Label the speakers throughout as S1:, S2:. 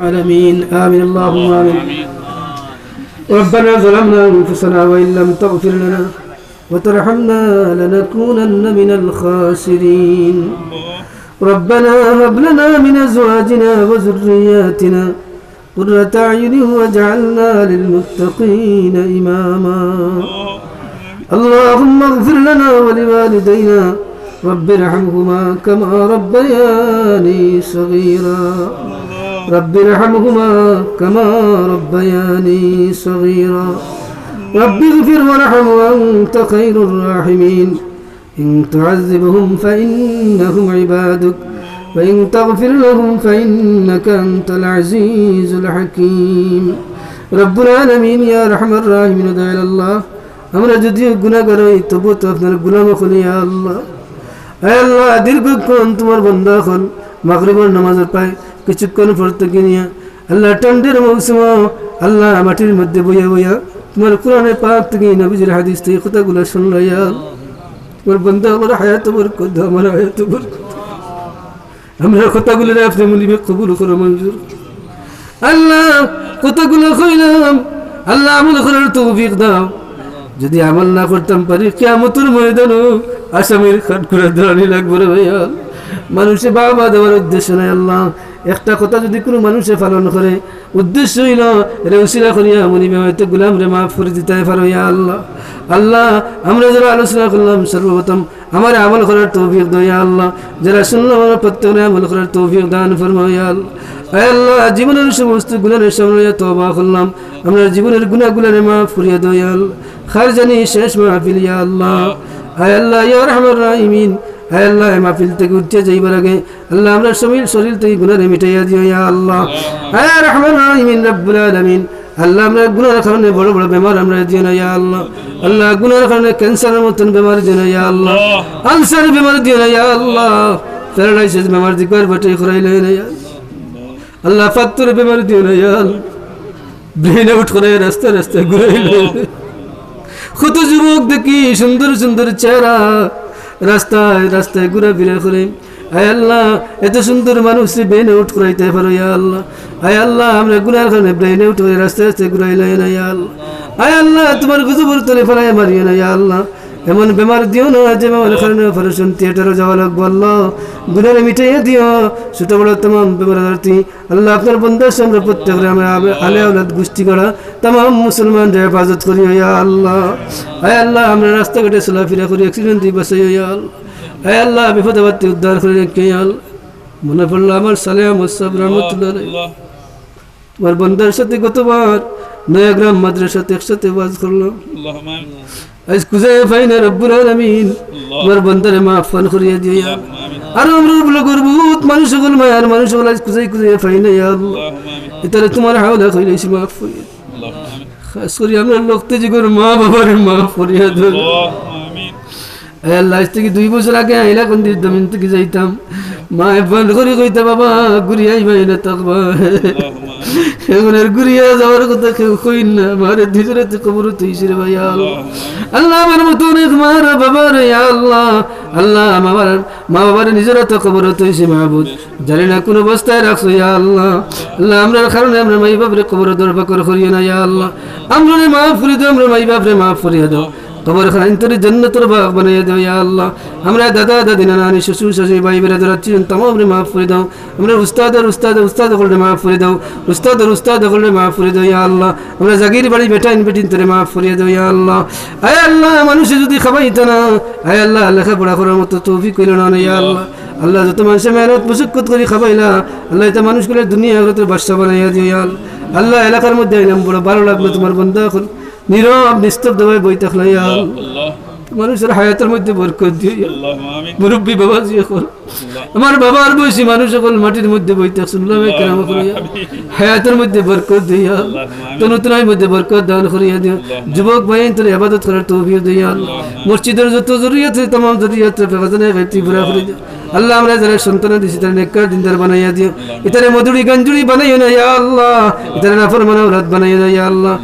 S1: العالمين. آمين. اللهم آمين. ربنا ظلمنا أنفسنا وإن لم تغفر لنا وترحمنا لنكونن من الخاسرين. ربنا هب لنا من أزواجنا وذرياتنا قرة أعين واجعلنا للمتقين إماما. اللهم اغفر لنا ولوالدينا. رب ارحمهما كما ربياني صغيرا. رب ارحمهما كما ربياني صغيرا رب اغفر وارحم وانت خير الراحمين ان تعذبهم فانهم عبادك وان تغفر لهم فانك انت العزيز الحكيم رب العالمين يا ارحم الراحمين دعا الله আমরা যদিও গুণাগার হই তবু তো আপনার গুলাম হলি আল্লাহ আয় আল্লাহ দীর্ঘক্ষণ তোমার বন্ধা হন মাগরিবর নামাজের পায় কিছুক্ষণ পর থেকে নিয়ে? আল্লাহ ঠান্ডের মৌসুম, আল্লাহ মাটির মধ্যে বইয়া বইয়া তোমার কোরআনে পাক থেকে নবীজির হাদিস থেকে কথাগুলো শুনল তোমার বন্ধা আমার হায়াত বরকত, আমার হায়াত বরকত। আমরা কথাগুলো আপনি মনিবে কবুল করো, মঞ্জুর। আল্লাহ, কথাগুলো কইলাম, আল্লাহ আমল করার তৌফিক দাও। যদি আমল না করতাম পারি কেমতর ময়দান আসামির খাট করে দাঁড়ানি লাগবে রে ভাইয়া। মানুষে বাবা দেওয়ার উদ্দেশ্য নাই আল্লাহ। একটা কথা যদি কোনো মানুষে পালন করে, উদ্দেশ্য হইল রে উসিলা করিয়া মনিবে হয়তো গুলাম রে মাফ করে দিতে পারো ইয়া আল্লাহ। আল্লাহ, আমরা যারা আলোচনা করলাম সর্বপ্রথম, আমার আমল করার তৌফিক দো ইয়া আল্লাহ। যারা শুনলাম আমার প্রত্যেক আমল করার তৌফিক দান ফরমাও ইয়া আল্লাহ। আল্লাহ, জীবনের সমস্ত গুণানের সামনে তবা করলাম। আমরা জীবনের গুণাগুলারে মাফ করিয়া দো ইয়া আল্লাহ। খার জানি শেষ মাহফিল ইয়া আল্লাহ। আয় আল্লাহ, ইয়া রহমান রাহিমিন। আয় আল্লাহ মাহফিল থেকে উঠতে যাইবার আগে আল্লাহ আমরা শরীর শরীর থেকে গুণারে মিটাইয়া দিও ইয়া আল্লাহ। আয় রহমান রাহিমিন, রব্বুল আলামিন। আল্লাহ আমরা গুনার কারণে বড় বড় বেমার আমরা দিও না ইয়া আল্লাহ। আল্লাহ গুনার কারণে ক্যান্সারের মতন বেমার দিও না ইয়া আল্লাহ। আলসার বেমার দিও না ইয়া আল্লাহ। প্যারালাইসিস বেমার দিকবার বটে করাইলে না আল্লাহ। ফাত্তর বেমার দিও না ইয়া আল্লাহ। ব্রেনে উঠ করে রাস্তা রাস্তা ঘুরাইলে কত যুবক দেখি সুন্দর সুন্দর চেহারা। রাস্তায় রাস্তায় ঘুরা ফিরে করে আয় আল্লাহ, এত সুন্দর মানুষ ব্রেনে উঠ করাইতে পারো ইয়া আল্লাহ। আয় আল্লাহ, আমরা গুনার কারণে ব্রেনে উঠ করে রাস্তায় রাস্তায় ঘুরাইলাই না ইয়া আল্লাহ। আয় আল্লাহ, তোমার গুজবর তলে ফেলাই মারিয়ে না ইয়া আল্লাহ। এমন বেমার দিও না যে বেমার কারণে অপারেশন থিয়েটারে যাওয়া লাগবো আল্লাহ গুনারে মিটাইয়া দিও। ছোট বড় তমাম বেমার আল্লাহ আপনার বন্ধার সামনে প্রত্যেক আমরা আলে আওলাদ গোষ্ঠী করা তাম মুসলমানদের হেফাজত করি ইয়া আল্লাহ। আয় আল্লাহ আমরা রাস্তাঘাটে চলাফেরা করি অ্যাক্সিডেন্ট দিয়ে বাসাই ইয়া আল্লাহ। আয় আল্লাহ বিপদ আপত্তি উদ্ধার করে রেখে আল্লাহ। মনে পড়ল আমার সালেহ মোসাব রহমতুল্লাহ তোমার বন্ধার সাথে গতবার নয়াগ্রাম মাদ্রাসাতে একসাথে বাজ করলাম। আজ কুজায় ফাইনা রব্বুল আলামিন তোমার বন্দারে মাফ ফান করিয়া দিও ইয়া আর আমরা বলে গর্বুত মানুষ সকল মায়ার মানুষ সকল আজ কুজাই কুজাই ফাইনা ইয়া আল্লাহ এতারে তোমার হাওলা কইলেছি মাফ করিয়া খাস করি আমরা লোকতে জিগর মা বাবার মাফ করিয়া দিও আল্লাহ আজ থেকে দুই বছর আগে আইলা কোন দিন জমিন থেকে যাইতাম মা বন্ধ করে কইতা, বাবা ঘুরিয়াই ভাই না থাকবা এখন ঘুরিয়া যাওয়ার কথা কেউ কইন না। মারে দুজনে কবর তুইছি রে ভাই আল্লাহ আমার মতো অনেক মার বাবার আল্লাহ। আল্লাহ আমার মা বাবার নিজেরা তো কবর তুইছি মাহবুদ। জানি না কোন অবস্থায় রাখছো, ইয়া আল্লাহ। আল্লাহ আমরা কারণে আমরা মাই বাপরে কবর দরবার করে করিও না, ইয়া আল্লাহ। আমরা মাফ করে দাও, আমরা মাই বাপরে মাফ করিয়া দাও। কবর খান তোর জন্নতর বাগ বানিয়ে দাও, ইয়া আল্লাহ। আমরা দাদা দাদি নানি, শ্বশুর, শাশুড়ি, ভাই বেরাদার আছেন তামাম রে মাফ করে দাও। আমরা উস্তাদের উস্তাদ উস্তাদ করলে মাফ করে দাও। উস্তাদের উস্তাদ করলে মাফ করে দাও, ইয়া আল্লাহ। আমরা জাগির বাড়ি, বেটা, ইন বেটিন তোরে মাফ করে দাও আল্লাহ। আয় আল্লাহ, মানুষে যদি খাবাই খাবাইত না, আয় আল্লাহ, লেখাপড়া করার মতো তৌফিক কইল না, ইয়া আল্লাহ। আল্লাহ যত মানুষের মেহনত মুসক্কত করে খাবাইলা, আল্লাহ এটা মানুষগুলো দুনিয়া বাদশা বানাইয়া দিও, ইয়া আল্লাহ। আল্লাহ এলাকার মধ্যে আইলাম, বড় ভালো লাগল তোমার বন্ধা এখন নীরব নিস্তব্ধ ভাবে বই থাকল মানুষের হায়াতের মধ্যে বরকত দিও। মুরব্বী বাবা জিয়া কর আমার বাবার বয়সী মানুষ সকল মাটির মধ্যে বইতে শুনলাম কেরাম করিয়া। হায়াতের মধ্যে বরকত দিয়া তো নতুন মধ্যে বরকত দান করিয়া দিও। যুবক ভাই তোর আবাদত করার তৌফিক দিয়া মসজিদের যত জরুরিয়াত তাম জরুরিয়াত বেগাজনে গাইতি পুরা করে দিও। আল্লাহ আমরা যারা সন্তান তারা নেককার দিনদার বানাইয়া দিও। ইতারে মধুরি গঞ্জুরি বানাইও না, ইয়া আল্লাহ। ইতারে নাফর মানা রাত বানাইও না, ইয়া আল্লাহ।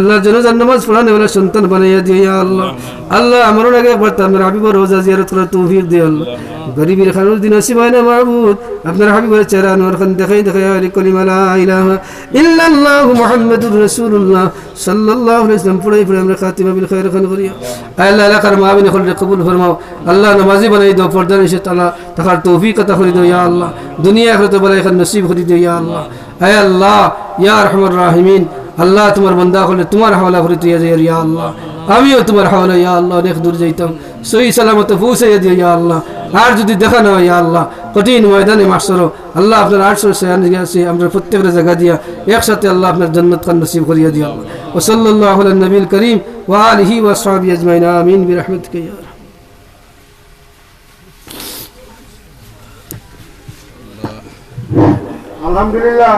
S1: আল্লাহ জনজান নামাজ পড়ানে ওলা সন্তান বানাইয়া দিও, ইয়া আল্লাহ। আল্লাহ আমারও আগে একবার আপনার হাবিবর রোজা জিয়ারত করার তৌফিক দিও, আল্লাহ। খানুর দিন আসিবাই না মাহবুদ আপনার হাবিবের চেহারা আনোয়ার খান দেখাই দেখাই, আলি কলিমা ইলাহা ইল্লাল্লাহু মুহাম্মাদুর রাসূলুল্লাহ। সাল্লাল্লাহু আলাইহি ওয়াসাল্লাম, পড়াই পড়ে আমরা খাতিমা বিল খাইর খান করিয়া আল্লাহ এলাকার মাহবিন হল কবুল ফরমাও। আল্লাহ নামাজি বানাই দাও, পর্দা নিশে তালা। তাহার তৌফিক করে দাও আল্লাহ। দুনিয়া আখিরাতে বলে এখন নসিব করে দিও আল্লাহ। আয় আল্লাহ, ইয়া আরহামার রাহিমিন। আল্লাহ তোমার বন্দা হলে তোমার হাওলা করে তুই ইয়া আল্লাহ। আমিও তোমার হাওলা ইয়া আল্লাহ, অনেক দূর যাইতাম। সহি সালামত পৌঁছে দিও, ইয়া আল্লাহ। আর যদি দেখা না ইয়া আল্লাহ, কঠিন ময়দানে মাসরো আল্লাহ আপনার আটশো সেখানে গেছে আমরা প্রত্যেকটা জায়গা দিয়া একসাথে আল্লাহ আপনার জন্নত খান নসিব করিয়া দিও ও সাল্লাহ নবীল করিম, ওয়া আলিহি ওয়া আমিন, বিরহমতিকা, ইয়া
S2: আলহামদুলিল্লাহ।